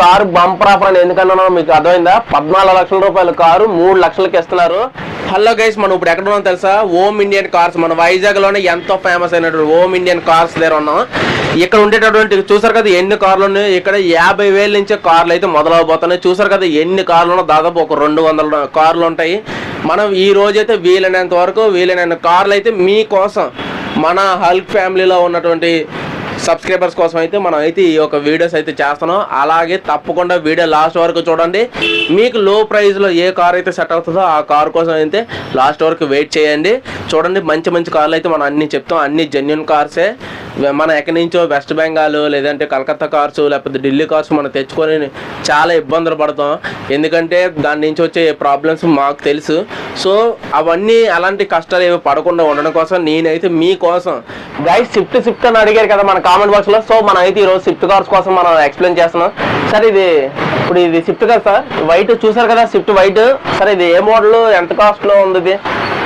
Car bumper offer అని ఎందుకన్నా మీకు అర్థమైందా? పద్నాలుగు లక్షల రూపాయల కారు మూడు లక్షలకి ఇస్తున్నారు. హలో గైస్ మనం ఇప్పుడు ఎక్కడ ఉన్నాం తెలుసా? ఓమ్ ఇండియన్ కార్స్ మన వైజాగ్లోనే ఎంతో ఫేమస్ అయినటువంటి ఓమ్ ఇండియన్ కార్స్ దగ్గర ఉన్నాం. ఇక్కడ ఉండేటటువంటి చూసారు కదా ఎన్ని కార్లు ఉన్నాయి? ఇక్కడ యాభై వేల నుంచి కార్లు అయితే మొదలవబోతున్నాయి. చూసారు కదా ఎన్ని కార్లు ఉన్నాయి? దాదాపు ఒక రెండు వందల కార్లు ఉంటాయి. మనం ఈ రోజైతే వీలైనంత వరకు వీలైనంత కార్లు అయితే మీకోసం మన హల్క్ ఫ్యామిలీలో ఉన్నటువంటి సబ్స్క్రైబర్స్ కోసం అయితే మనం అయితే ఈ యొక్క వీడియోస్ అయితే చేస్తున్నాం. అలాగే తప్పకుండా వీడియో లాస్ట్ వరకు చూడండి. మీకు లో ప్రైస్లో ఏ కార్ అయితే సెట్ అవుతుందో ఆ కార్ కోసం అయితే లాస్ట్ వరకు వెయిట్ చేయండి. చూడండి మంచి మంచి కార్లు అయితే మనం అన్ని చెప్తాం. అన్ని జెన్యున్ కార్సే మన ఎక్కడి నుంచో వెస్ట్ బెంగాల్ లేదంటే కలకత్తా కార్స్ లేకపోతే ఢిల్లీ కార్స్ మనం తెచ్చుకొని చాలా ఇబ్బందులు పడతాం. ఎందుకంటే దాని నుంచి వచ్చే ప్రాబ్లమ్స్ మాకు తెలుసు. సో అవన్నీ అలాంటి కష్టాలు ఏవి పడకుండా ఉండడం కోసం నేనైతే మీకోసం. గైస్ షిఫ్ట్ షిఫ్ట్ అని అడిగారు కదా మన కామెంట్ బాక్స్లో. సో మనం అయితే ఈరోజు స్విఫ్ట్ కార్స్ కోసం మనం ఎక్స్ప్లెయిన్ చేస్తున్నాం. సార్ ఇది ఇప్పుడు ఇది షిఫ్ట్ కార్ సార్. వైట్ చూసారు కదా స్విఫ్ట్ వైట్ సార్ ఇది ఏ మోడల్ ఎంత కాస్ట్లో ఉంది ఇది?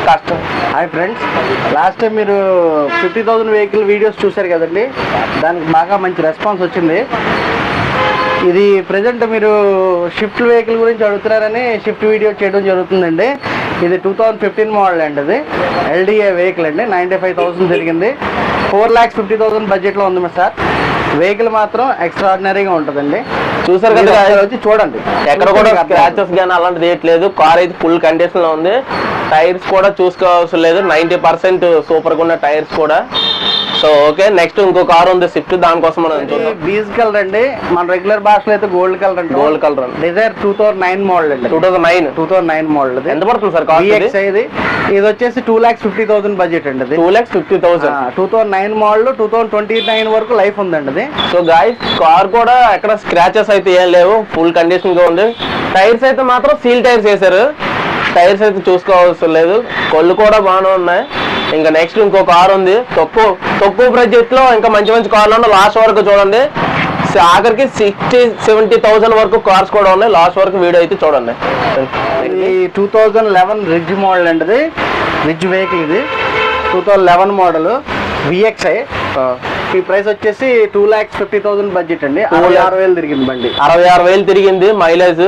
Cost hi friends last time మీరు ఫిఫ్టీ థౌసండ్ వెహికల్ వీడియోస్ చూశారు కదండి? దానికి బాగా మంచి రెస్పాన్స్ వచ్చింది. ఇది ప్రజెంట్ మీరు షిఫ్ట్ వెహికల్ గురించి అడుగుతున్నారని షిఫ్ట్ వీడియో చేయడం జరుగుతుందండి. ఇది టూ థౌజండ్ ఫిఫ్టీన్ మోడల్ అండి అది. ఎల్డిఏ వెహికల్ అండి. నైంటీ ఫైవ్ థౌసండ్ జరిగింది. ఫోర్ ల్యాక్స్ ఫిఫ్టీ థౌసండ్ బడ్జెట్లో ఉంది సార్. వెహికల్ మాత్రం ఎక్స్ట్రాడినరీగా ఉంటుందండి. చూసారు కదా? వచ్చి చూడండి. ఎక్కడ కూడా స్క్రాచెస్ కానీ అలాంటిది ఏట్ లేదు. కార్ అయితే ఫుల్ కండిషన్లో ఉంది. టైర్స్ కూడా చూసుకోవాల్సిన లేదు. నైన్టీ పర్సెంట్ సూపర్గా ఉన్న టైర్స్ కూడా. సో ఓకే నెక్స్ట్ ఇంకో కార్ ఉంది స్విఫ్ట్ దానికోసం మనం బీజ్ కలర్ అండి. మన రెగ్యులర్ భాషలో అయితే గోల్డ్ కలర్ అంటే. గోల్డ్ కలర్ అండి. Dzire two thousand nine model అండి. Two thousand nine two thousand nine model ఎంత పడుతుంది సార్ కాస్ట్ ఇది? ఇది. వచ్చేసి two lakhs fifty thousand budget అండి two lakhs fifty thousand two thousand nine model two thousand twenty nine వరకు life ఉందండి అది సో గాయస్ కార్ కూడా ఎక్కడ స్క్రాచెస్ అయితే ఏం లేవు ఫుల్ కండిషన్గా ఉంది. టైర్స్ అయితే మాత్రం సీల్ టైర్స్ వేశారు. టైర్స్ అయితే చూసుకోవాల్సిన లేదు. కొళ్ళు కూడా బాగానే ఉన్నాయి. ఇంకా నెక్స్ట్ ఇంకో కార్ ఉంది. తక్కువ తక్కువ బడ్జెట్లో ఇంకా మంచి మంచి కార్లు ఉన్నాయి. లాస్ట్ వరకు చూడండి. ఆఖరికి సిక్స్టీ సెవెంటీ థౌసండ్ వరకు కార్స్ కూడా ఉన్నాయి. లాస్ట్ వరకు వీడియో అయితే చూడండి. ఇది two thousand eleven Ritz model అండి ఇది. రిడ్జ్ వెహికల్ ఇది two thousand eleven model VXI ఈ ప్రైస్ వచ్చేసి two lakhs fifty thousand budget అండి. అరవై ఆరు వేలు తిరిగింది బండి. అరవై ఆరు వేలు తిరిగింది mileage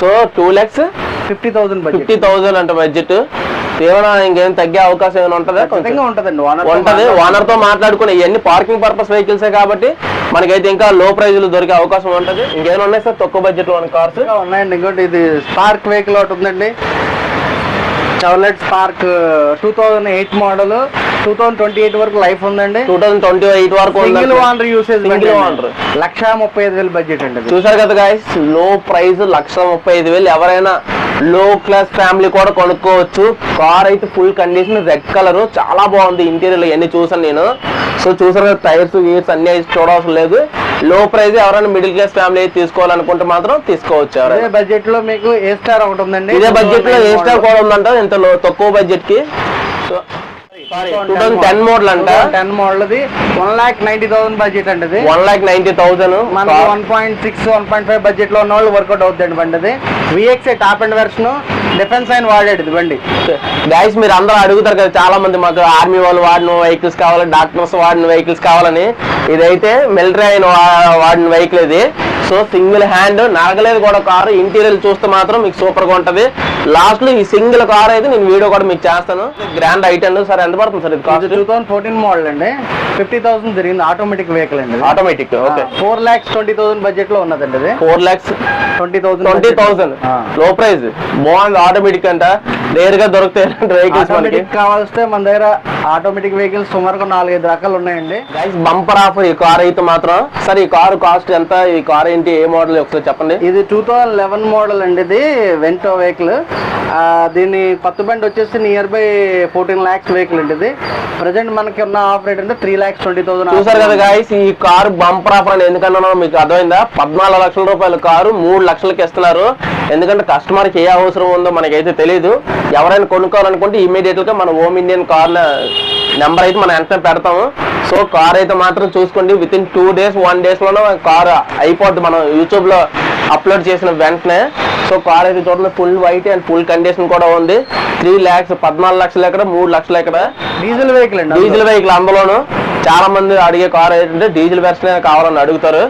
so two lakhs fifty thousand fifty thousand అంటే బడ్జెట్ ఏమైనా ఇంకేం తగ్గే అవకాశం ఏమైనా ఉంటుందా కొంచెం? ఉంటుందండి ఉంటది. ఓనర్తో మాట్లాడుకునే ఇవన్నీ పార్కింగ్ పర్పస్ వెహికల్సే కాబట్టి మనకైతే ఇంకా లో ప్రైజ్లో దొరికే అవకాశం ఉంటది. ఇంకేమైనా ఉన్నాయి సార్? తక్కువ బడ్జెట్లో కార్స్ ఉన్నాయండి. ఇంకోటి ఇది స్పార్క్ వెహికల్ ఒకటి ఉందండి. Chevrolet Spark two thousand eight model two thousand twenty eight వరకు లైఫ్ ఉందండి. టూ థౌసండ్ ట్వంటీ ఎయిట్ వరకు single owner usage single owner lakh ముప్పై ఐదు వేలు బడ్జెట్ అండి. చూసారు కదా గాయస్లో ప్రైస్ లక్ష ముప్పై ఐదు వేలు ఎవరైనా లో క్లాస్ ఫ్యామిలీ కూడా కొనుక్కోవచ్చు. కార్ అయితే ఫుల్ కండిషన్ రెడ్ కలర్ చాలా బాగుంది ఇంటీరియర్ ఇవన్నీ చూసాను నేను. సో చూసారు కదా టైర్స్ గీర్స్ అన్ని చూడవసరం లేదు. లో ప్రైస్ ఎవరైనా మిడిల్ క్లాస్ ఫ్యామిలీ అయితే తీసుకోవాలనుకుంటే మాత్రం తీసుకోవచ్చు బడ్జెట్లో మీకు ఏ స్టార్ ఒకటి ఉందండి. ఇదే బడ్జెట్లో ఏ స్టార్ కూడా ఉందంట ఇంత లో తక్కువ బడ్జెట్కి. థౌసండ్ టెన్ మోడల్ అంట. Ten model one lakh ninety thousand budget అండి వన్ లాక్ నైన్టీ థౌసండ్ మనకి one point six one point five బడ్జెట్లో ఉన్న వాళ్ళు వర్కౌట్ అవుతుంది బండి అది. VXI top and version defence అయిన వాడేది బండి. గైస్ మీరు అందరూ అడుగుతారు కదా చాలా మంది మాకు ఆర్మీ వాళ్ళు వాడిన వెహికల్స్ కావాలి డాక్టర్స్ వాడిన వెహికల్స్ కావాలని. ఇదైతే మిలిటరీ అయిన వాడిన వెహికల్ ఇది. సో సింగిల్ హ్యాండ్ నరగలేదు కూడా కారు. ఇంటీరియర్ చూస్తే మాత్రం మీకు సూపర్గా ఉంటది. లాస్ట్లో ఈ సింగిల్ కార్ అయితే నేను వీడియో కూడా మీకు చేస్తాను. గ్రాండ్ ఐటెన్ సార్ ఎంత పడుతుంది సార్ ఇది cost two thousand fourteen model అండి. ఫిఫ్టీ థౌసండ్ జరిగింది ఆటోమేటిక్ వెహికల్ అండి automatic okay four lakhs twenty thousand బడ్జెట్లో ఉన్నదండి four lakhs twenty thousand twenty థౌసండ్లో price బాగుంది. ఆటోమేటిక్ అంట. రేర్గా దొరుకుతాయి వెహికల్స్ మనకి. కావాల్స్తే మన దగ్గర ఆటోమేటిక్ వెహికల్స్ సుమారుగా నాలుగైదు రకాలు ఉన్నాయండి. గైస్ బంపర్ ఆఫర్ ఈ కార్ అయితే మాత్రం. సార్ ఈ కారు కాస్ట్ ఎంత? ఈ కార్ ఏంటి? ఏ మోడల్ ఒకసారి చెప్పండి. ఇది టూ థౌజండ్ లెవెన్ మోడల్ అండి ఇది వెంటో వెహికల్ దీని కొత్త బండి వచ్చేసి near by fourteen lakhs vehicle ఉంటుంది ఇది. ప్రజెంట్ మనకి ఉన్న ఆఫర్ రేట్ అంటే త్రీ ల్యాక్స్ ట్వంటీ థౌసండ్ చూసారు కదా గాయస్ ఈ కారు బంపర్ ఆఫర్ అని ఎందుకన్నా మీకు అర్థమైందా? పద్నాలుగు లక్షల రూపాయల కారు మూడు లక్షలకి ఇస్తున్నారు. ఎందుకంటే కస్టమర్కి ఏ అవసరం ఉందో మనకైతే తెలియదు ఎవరైనా కొనుక్కోవాలనుకుంటే ఇమీడియట్గా మన హోమ్ ఇండియన్ కార్ల నెంబర్ అయితే మనం ఎంత పెడతాము. సో కార్ అయితే మాత్రం చూసుకోండి. Within two days one డేస్లోనే కార్ అయిపోద్ది. మనం యూట్యూబ్లో అప్లోడ్ చేసిన వెంటనే. సో కార్ అయితే చూడండి full white and full condition కూడా ఉంది. త్రీ ల్యాక్స్ పద్నాలుగు లక్షలు ఎక్కడ మూడు లక్షలు ఎక్కడ డీజిల్ వెహికల్ అండి డీజిల్ వెహికల్ అందులోను. చాలా మంది అడిగే కార్ ఏంటంటే డీజిల్ వెర్షన్ కావాలని అడుగుతారు.